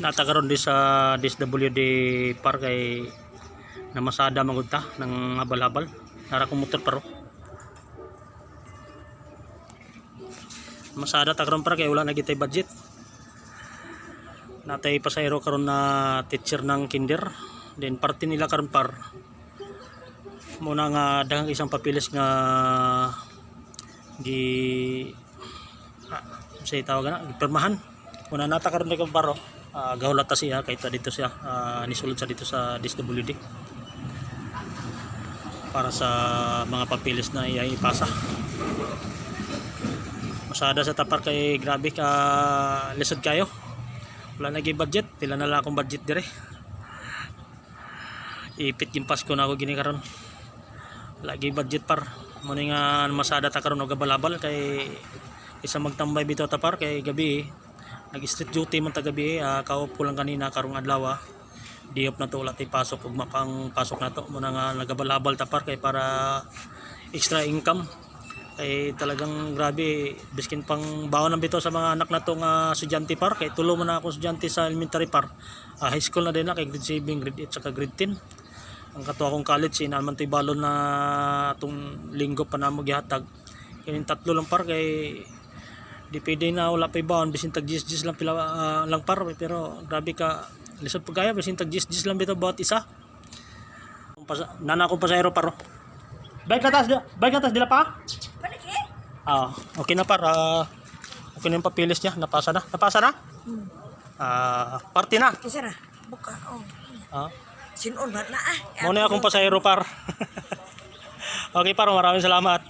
natagaron di sa DSWD park kay namasada magudta ng habal-habal. Nara kong paro masada tagaron park kay wala na gitay budget. Natay pasayro karon na teacher ng kinder. Then parte nila karon par. Muna nga daghang isang papilis nga gi ah, say tawag na? Permahan. Muna nata karon ni baro uh, gawlat ta siya ta dito siya. Ah, nisulod sa dito sa DSWD para sa mga papilis na ipasa. Masada sa tapar kay grabe ka lisod kayo. Wala naging budget pila na lang akong budget dire. Ipit yung Pasko na ako gini karon. Lagi budget par. Mo ni nga masada ta karon og balabal kay isa magtambay bitaw ta par kay gabi nag street duty man ta gabi uh, kaupo lang kanina karong adlaw ah. diop na to wala tay pasok. Ug mapang pasok na to. Mo nga nagabalabal ta par kay para extra income. Kay talagang grabe biskin pang baon ng bitaw sa mga anak na to nga estudyante par. Kay tulo man ako estudyante sa elementary par. Ah, high school na din na kay grade 7 grade 8 saka grade 10 ang kato akong college inaman to'y balon na atong linggo pa na mo gihatag. Kaya tatlo lang par kay di pwede na wala pa ibaon bisin tag 10 10 lang pila ah, lang par pero grabe ka lisod pa kaya bisin tag 10 10 lang bitaw bawat isa nana akong pasayro paro bike atas bike atas dila pa Balik eh. ah okay na par Ah, okay na yung papilis niya napasa na napasa na Hmm. ah party na Isa na. Buka. Oh. ah Sinon na ah. Muna akong pasayro par. okay par, maraming salamat.